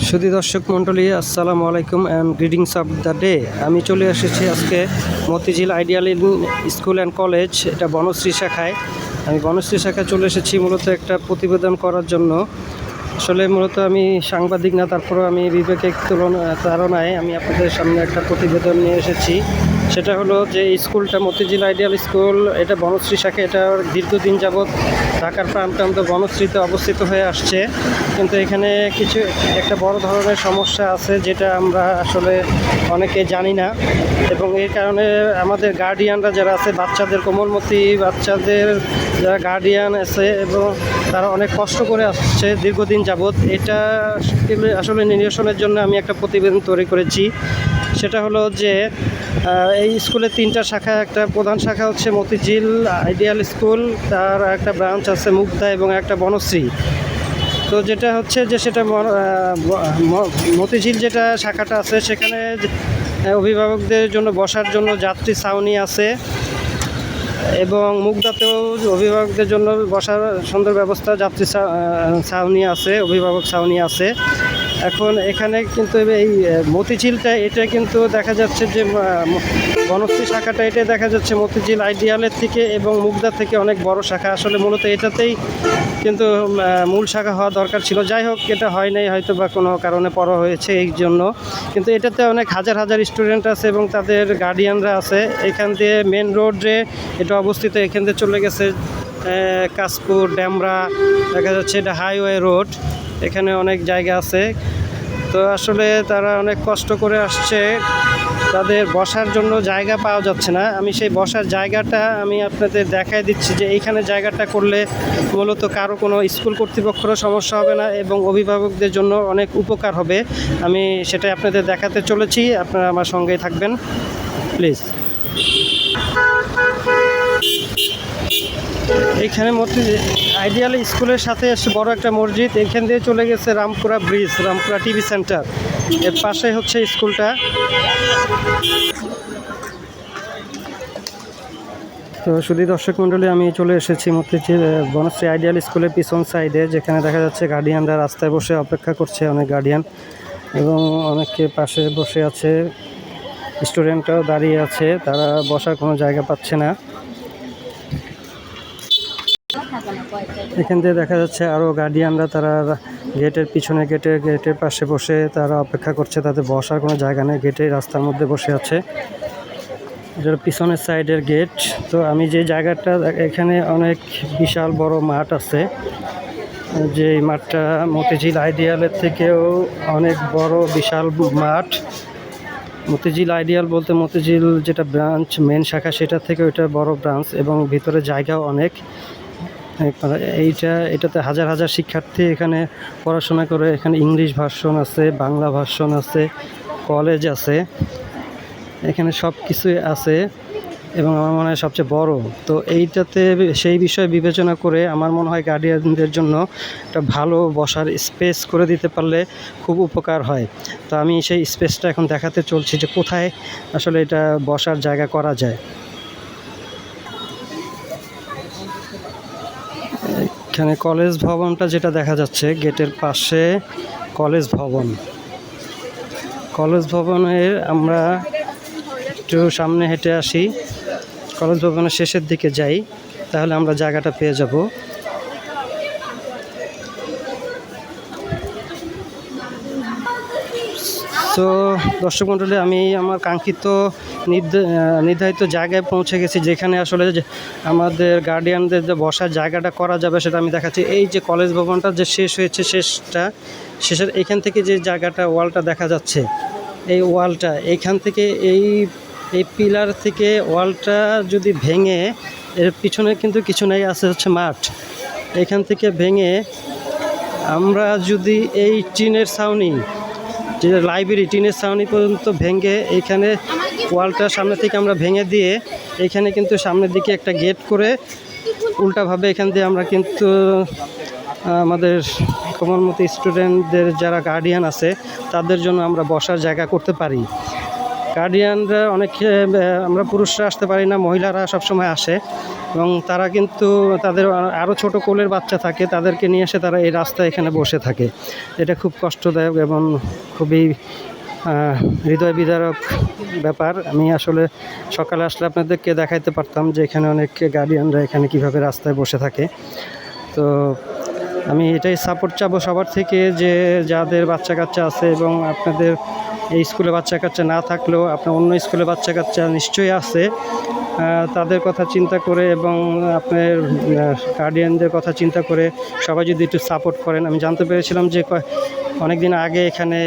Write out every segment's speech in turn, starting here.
সুধী দর্শক মণ্ডলী, আসসালামু আলাইকুম and greetings of the day আমি চলে এসেছি আজকে Motijheel ideal school and college এটা বনশ্রী শাখায়। আমি বনশ্রী শাখায় চলে এসেছি মূলত একটা প্রতিবেদন করার জন্য। আসলে মূলত আমি সাংবাদিক না, তারপরেও আমি বিবেকের তুলনা তারণায় আমি আপনাদের সামনে একটা প্রতিবেদন নিয়ে এসেছি। সেটা হলো যে স্কুলটা মতিঝিল আইডিয়াল স্কুল, এটা বনশ্রী শাখা, এটা দীর্ঘদিন যাবৎ ঢাকার প্রাণপ্রান্ত বনশ্রীতে অবস্থিত হয়ে আসছে। কিন্তু এখানে কিছু, একটা বড় ধরনের সমস্যা আছে যেটা আমরা আসলে অনেকে জানি না। এবং এই কারণে আমাদের গার্ডিয়ানরা যারা আছে, বাচ্চাদের কোমলমতি বাচ্চাদের যারা গার্ডিয়ান আছে এবং তারা অনেক কষ্ট করে আসছে দীর্ঘদিন যাবৎ, এটা আসলে নিরসনের জন্য আমি একটা প্রতিবেদন তৈরি করেছি। সেটা হলো যে এই স্কুলের তিনটা শাখা, একটা প্রধান শাখা হচ্ছে মতিঝিল আইডিয়াল স্কুল, তার একটা ব্রাঞ্চ আছে মুগ্ধা এবং একটা বনশ্রী। তো যেটা হচ্ছে যে সেটা মতিঝিল যেটা শাখাটা আছে, সেখানে অভিভাবকদের জন্য বসার জন্য যাত্রী ছাউনি আছে এবং মুগদাতেও অভিভাবকদের জন্য বসার সুন্দর ব্যবস্থা, যাত্রী ছাউনি আছে, অভিভাবক ছাউনি আছে। এখন এখানে কিন্তু এই মতিঝিলটা, এটা কিন্তু দেখা যাচ্ছে যে বনশ্রী শাখাটা, এটা দেখা যাচ্ছে মতিঝিল আইডিয়ালের থেকে এবং মুগদা থেকে অনেক বড় শাখা। আসলে মূলত এটাতেই কিন্তু মূল শাখা হওয়া দরকার ছিল। যাই হোক, এটা হয় নাই, হয়তো বা কোনো কারণে পর হয়েছে এই জন্য। কিন্তু এটাতে অনেক হাজার হাজার স্টুডেন্ট আছে এবং তাদের গার্ডিয়ানরা আছে। এখান দিয়ে মেন রোডে এটা অবস্থিত, এখান দিয়ে চলে গেছে কাশপুর ড্যামরা দেখা যাচ্ছে এটা হাইওয়ে রোড এখানে অনেক জায়গা আছে। তো আসলে তারা অনেক কষ্ট করে আসছে। তাদের বসার জন্য জায়গা পাওয়া যাচ্ছে না। আমি সেই বসার জায়গাটা আমি আপনাদের দেখাই দিচ্ছি যে এইখানে জায়গাটা করলে মূলত কারও কোনো স্কুল কর্তৃপক্ষেরও সমস্যা হবে না এবং অভিভাবকদের জন্য অনেক উপকার হবে। আমি সেটাই আপনাদের দেখাতে চলেছি। আপনারা আমার সঙ্গেই থাকবেন। প্লিজ। এইখানে মধ্যে আইডিয়াল স্কুলের সাথে এসে বড় একটা মসজিদ, এখান দিয়ে চলে গেছে Rampura bridge, Rampura TV centre. এর পাশে হচ্ছে স্কুলটা। তো শুধু দর্শক মণ্ডলী, আমি চলে এসেছি মতিঝিল বনশ্রী আইডিয়াল স্কুলের পিছন সাইডে, যেখানে দেখা যাচ্ছে গার্ডিয়ানরা রাস্তায় বসে অপেক্ষা করছে অনেক গার্ডিয়ান এবং অনেকে পাশে বসে আছে। স্টুডেন্টরাও দাঁড়িয়ে আছে, তারা বসার কোনো জায়গা পাচ্ছে না। এখান দিয়ে দেখা যাচ্ছে আরও গার্ডিয়ানরা তারা গেটের পিছনে গেটের গেটের পাশে বসে তারা অপেক্ষা করছে, তাদের বসার কোনো জায়গা নেই গেটে রাস্তার মধ্যে বসে আছে। এটার পিছনের সাইডের গেট তো আমি যে জায়গাটা, এখানে অনেক বিশাল বড় মাঠ আছে। যে মাঠটা মতিঝিল আইডিয়ালের থেকেও অনেক বড় বিশাল মাঠ। মতিঝিল আইডিয়াল বলতে মতিঝিল যেটা ব্রাঞ্চ মেন শাখা সেটা থেকে ওইটা বড় ব্রাঞ্চ এবং ভিতরে জায়গাও অনেক। এইটা, এটাতে হাজার হাজার শিক্ষার্থী এখানে পড়াশোনা করে। এখানে ইংলিশ ভার্সন আছে, বাংলা ভার্সন আছে, কলেজ আছে। এখানে সব কিছুই আছে এবং আমার মনে হয় সবচেয়ে বড়। তো এইটাতে সেই বিষয় বিবেচনা করে আমার মনে হয় গার্ডিয়ানদের জন্য একটা ভালো বসার স্পেস করে দিতে পারলে খুব উপকার হয়। তো আমি সেই স্পেসটা এখন দেখাতে চলছি যে কোথায় আসলে এটা বসার জায়গা করা যায়। এখানে কলেজ ভবনটা যেটা দেখা যাচ্ছে, গেটের পাশে কলেজ ভবন। কলেজ ভবনের আমরা একটু সামনে হেঁটে আসি। কলেজ ভবনের শেষের দিকে যাই, তাহলে আমরা জায়গাটা পেয়ে যাব। তো দর্শক মণ্ডলী, আমি আমার কাঙ্ক্ষিত নির্ধ- নির্ধারিত জায়গায় পৌঁছে গেছি যেখানে আসলে আমাদের গার্ডিয়ানদের যে বসার জায়গাটা করা যাবে সেটা আমি দেখাচ্ছি। এই যে কলেজ ভবনটা যে শেষ হয়েছে শেষটা, শেষের এখান থেকে যে জায়গাটা, ওয়ালটা দেখা যাচ্ছে, এই ওয়ালটা এইখান থেকে এই এই পিলার থেকে ওয়ালটা যদি ভেঙে, এর পিছনে কিন্তু কিছু নেই, আছে হচ্ছে মাঠ। এখান থেকে ভেঙে আমরা যদি এই টিনের ছাউনি যে লাইব্রেরি, টিনের ছাউনি পর্যন্ত ভেঙে এখানে ওয়ালটার সামনে থেকে আমরা ভেঙে দিয়ে এখানে কিন্তু সামনের দিকে একটা গেট করে উল্টাভাবে এখান দিয়ে আমরা কিন্তু আমাদের কোমলমতি স্টুডেন্টদের যারা গার্ডিয়ান আছে, তাদের জন্য আমরা বসার জায়গা করতে পারি। গার্ডিয়ানরা অনেক আমরা পুরুষরা আসতে পারি না, মহিলারা সবসময় আসে। এবং তারা কিন্তু তাদের আরও ছোট কোলের বাচ্চা থাকে, তাদেরকে নিয়ে এসে তারা এই রাস্তায় এখানে বসে থাকে। এটা খুব কষ্টদায়ক এবং খুবই হৃদয় বিদারক ব্যাপার। আমি আসলে সকালে আসলে আপনাদেরকে দেখাইতে পারতাম যে এখানে অনেক গার্ডিয়ানরা এখানে কীভাবে রাস্তায় বসে থাকে। তো আমি এটাই সাপোর্ট চাবো সবার থেকে যে যাদের বাচ্চা কাচ্চা আছে এবং আপনাদের এই স্কুলে বাচ্চা কাচ্চা না থাকলেও আপনার অন্য স্কুলে বাচ্চা কাচ্চা নিশ্চয়ই আছে। তাদের কথা চিন্তা করে এবং আপনার গার্ডিয়ানদের কথা চিন্তা করে সবাই যদি একটু সাপোর্ট করেন। আমি জানতে পেরেছিলাম যে অনেক দিন আগে এখানে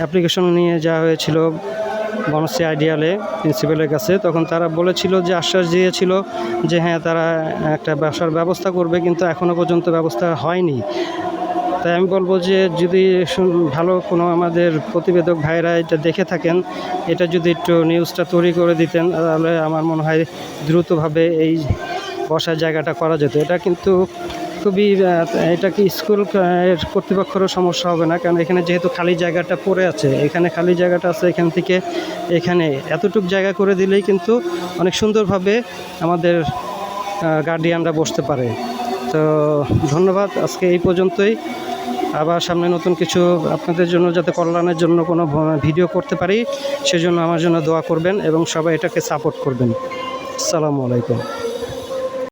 অ্যাপ্লিকেশন নিয়ে যাওয়া হয়েছিল বনশ্রী আইডিয়ালে প্রিন্সিপালের কাছে। তখন তারা বলেছিল যে, আশ্বাস দিয়েছিল যে হ্যাঁ তারা একটা ব্যবসার ব্যবস্থা করবে, কিন্তু এখনও পর্যন্ত ব্যবস্থা হয়নি। তাই আমি বলব যে যদি ভালো কোনো আমাদের প্রতিবেদক ভাইরা এটা দেখে থাকেন, এটা যদি একটু নিউজটা তৈরি করে দিতেন, তাহলে আমার মনে হয় দ্রুতভাবে এই বসার জায়গাটা করা যেত। এটা কিন্তু খুবই এটা কি স্কুল কর্তৃপক্ষেরও সমস্যা হবে না, কারণ এখানে যেহেতু খালি জায়গাটা পড়ে আছে, এখানে খালি জায়গাটা আছে, এখান থেকে এখানে এতটুক জায়গা করে দিলেই কিন্তু অনেক সুন্দরভাবে আমাদের গার্ডিয়ানরা বসতে পারে। তো ধন্যবাদ, আজকে এই পর্যন্তই। আবার সামনে নতুন কিছু আপনাদের জন্য, যাতে কল্যাণের জন্য কোনো ভিডিও করতে পারি, সেজন্য আমার জন্য দোয়া করবেন এবং সবাই এটাকে সাপোর্ট করবেন। আসসালামু আলাইকুম।